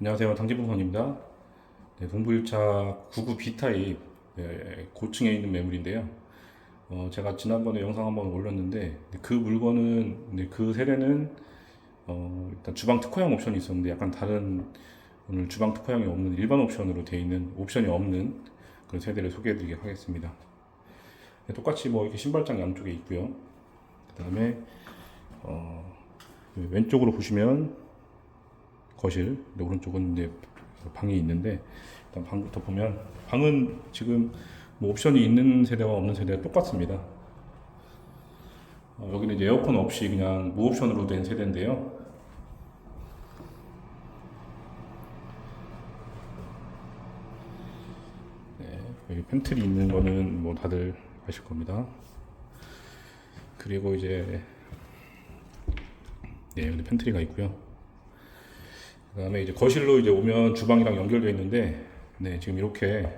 안녕하세요. 당진부선입니다. 네, 동부일차 99 B타입 네, 고층에 있는 매물인데요. 어, 제가 지난번에 영상 한번 올렸는데 그 물건은 네, 그 세대는 어, 일단 주방 특화형 옵션이 있었는데 약간 다른 오늘 주방 특화형이 없는 일반 옵션으로 되어 있는 옵션이 없는 그런 세대를 소개해드리도록 하겠습니다. 네, 똑같이 뭐 이렇게 신발장 양쪽에 있고요. 그 다음에 어, 왼쪽으로 보시면 거실, 네, 오른쪽은 이제 방이 있는데 일단 방부터 보면 방은 지금 뭐 옵션이 있는 세대와 없는 세대가 똑같습니다. 어, 여기는 이제 에어컨 없이 그냥 무옵션으로 된 세대인데요. 네, 여기 팬트리 있는 거는 뭐 다들 아실 겁니다. 그리고 이제 네, 여기 팬트리가 있고요. 그다음에 이제 거실로 이제 오면 주방이랑 연결되어 있는데 네 지금 이렇게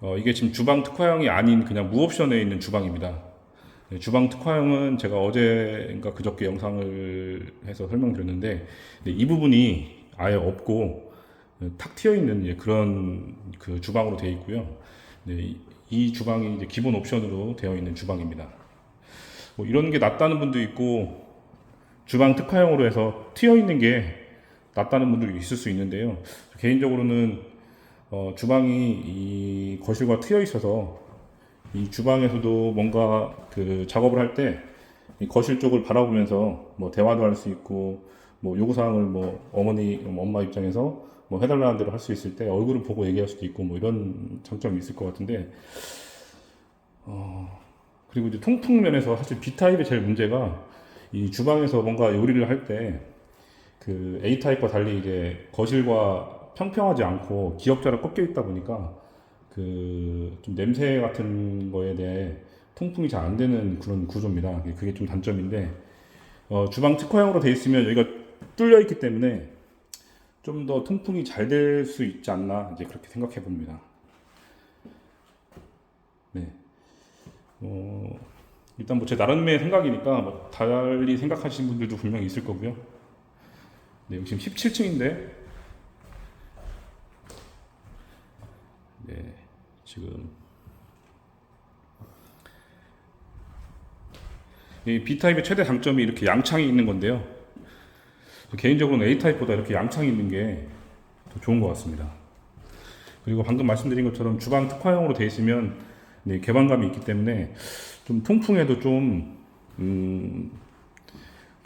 어, 이게 지금 주방 특화형이 아닌 그냥 무옵션에 있는 주방입니다. 네, 주방 특화형은 제가 어제인가 그저께 영상을 해서 설명드렸는데 네, 이 부분이 아예 없고 네, 탁 트여 있는 이제 그런 그 주방으로 되어 있고요. 네, 이, 이 주방이 이제 기본 옵션으로 되어 있는 주방입니다. 뭐 이런 게 낫다는 분도 있고 주방 특화형으로 해서 트여 있는 게 낫다는 분들이 있을 수 있는데요. 개인적으로는 어, 주방이 이 거실과 트여 있어서 이 주방에서도 뭔가 그 작업을 할때이 거실 쪽을 바라보면서 뭐 대화도 할 수 있고 뭐 요구 사항을 뭐 어머니 뭐 엄마 입장에서 뭐 해달라는 대로 할 수 있을 때 얼굴을 보고 얘기할 수도 있고 뭐 이런 장점이 있을 것 같은데 어, 그리고 이제 통풍 면에서 사실 B 타입의 제일 문제가 이 주방에서 뭔가 요리를 할때 그 A 타입과 달리 이제 거실과 평평하지 않고 기역자로 꺾여 있다 보니까 그 좀 냄새 같은 거에 대해 통풍이 잘 안 되는 그런 구조입니다. 그게 좀 단점인데 어, 주방 특화형으로 돼 있으면 여기가 뚫려 있기 때문에 좀 더 통풍이 잘 될 수 있지 않나 이제 그렇게 생각해 봅니다. 네. 어, 일단 뭐 제 나름의 생각이니까 뭐 달리 생각하시는 분들도 분명히 있을 거고요. 네, 여기 지금 17층인데 네, 지금 이 B 타입의 최대 장점이 이렇게 양창이 있는 건데요. 개인적으로는 A 타입보다 이렇게 양창이 있는 게 더 좋은 것 같습니다. 그리고 방금 말씀드린 것처럼 주방 특화형으로 되어 있으면 네, 개방감이 있기 때문에 좀 통풍에도 좀 음,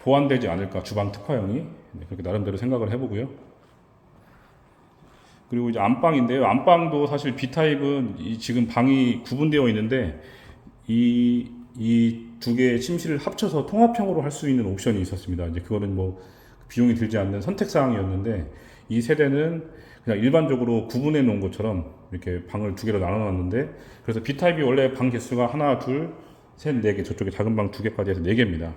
보완되지 않을까 주방 특화형이 네, 그렇게 나름대로 생각을 해보고요. 그리고 이제 안방인데요. 안방도 사실 B 타입은 이 지금 방이 구분되어 있는데 이 이 두 개의 침실을 합쳐서 통합형으로 할 수 있는 옵션이 있었습니다. 이제 그거는 뭐 비용이 들지 않는 선택 사항이었는데 이 세대는 그냥 일반적으로 구분해 놓은 것처럼 이렇게 방을 두 개로 나눠 놨는데 그래서 B 타입이 원래 방 개수가 하나, 둘, 셋, 네 개, 저쪽에 작은 방 두 개까지 해서 네 개입니다.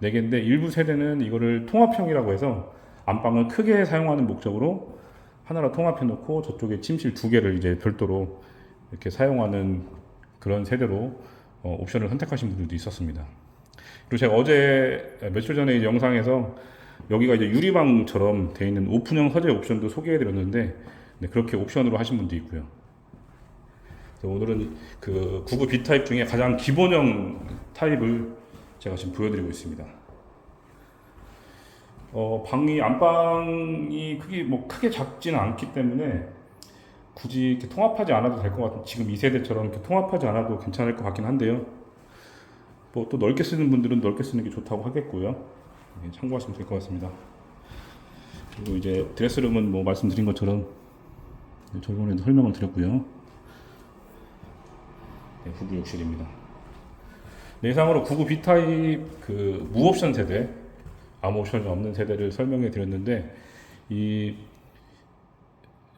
네 개인데 일부 세대는 이거를 통합형이라고 해서 안방을 크게 사용하는 목적으로 하나로 통합해 놓고 저쪽에 침실 두 개를 이제 별도로 이렇게 사용하는 그런 세대로 어, 옵션을 선택하신 분들도 있었습니다. 그리고 제가 어제 며칠 전에 영상에서 여기가 이제 유리방처럼 되어 있는 오픈형 서재 옵션도 소개해 드렸는데 네, 그렇게 옵션으로 하신 분도 있고요. 오늘은 그99 B 타입 중에 가장 기본형 타입을 제가 지금 보여드리고 있습니다. 어, 방이 안방이 크게 뭐 크게 작지는 않기 때문에 굳이 이렇게 통합하지 않아도 될 것 같은 지금 이 세대처럼 이렇게 통합하지 않아도 괜찮을 것 같긴 한데요. 뭐 또 넓게 쓰는 분들은 넓게 쓰는 게 좋다고 하겠고요. 네, 참고하시면 될 것 같습니다. 그리고 이제 드레스룸은 뭐 말씀드린 것처럼 네, 저번에도 설명을 드렸고요. 네, 부부 욕실입니다. 내상으로 99 B 타입 그 무옵션 세대, 아무 옵션이 없는 세대를 설명해 드렸는데 이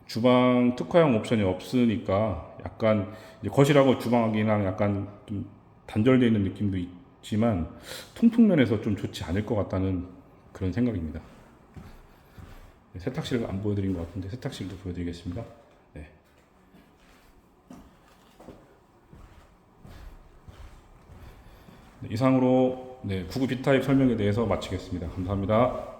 주방 특화형 옵션이 없으니까 약간 거실하고 주방이랑 약간 좀 단절되어 있는 느낌도 있지만 통풍면에서 좀 좋지 않을 것 같다는 그런 생각입니다. 네, 세탁실 안 보여드린 것 같은데 세탁실도 보여드리겠습니다. 네. 네, 이상으로 네, 99 B 타입 설명에 대해서 마치겠습니다. 감사합니다.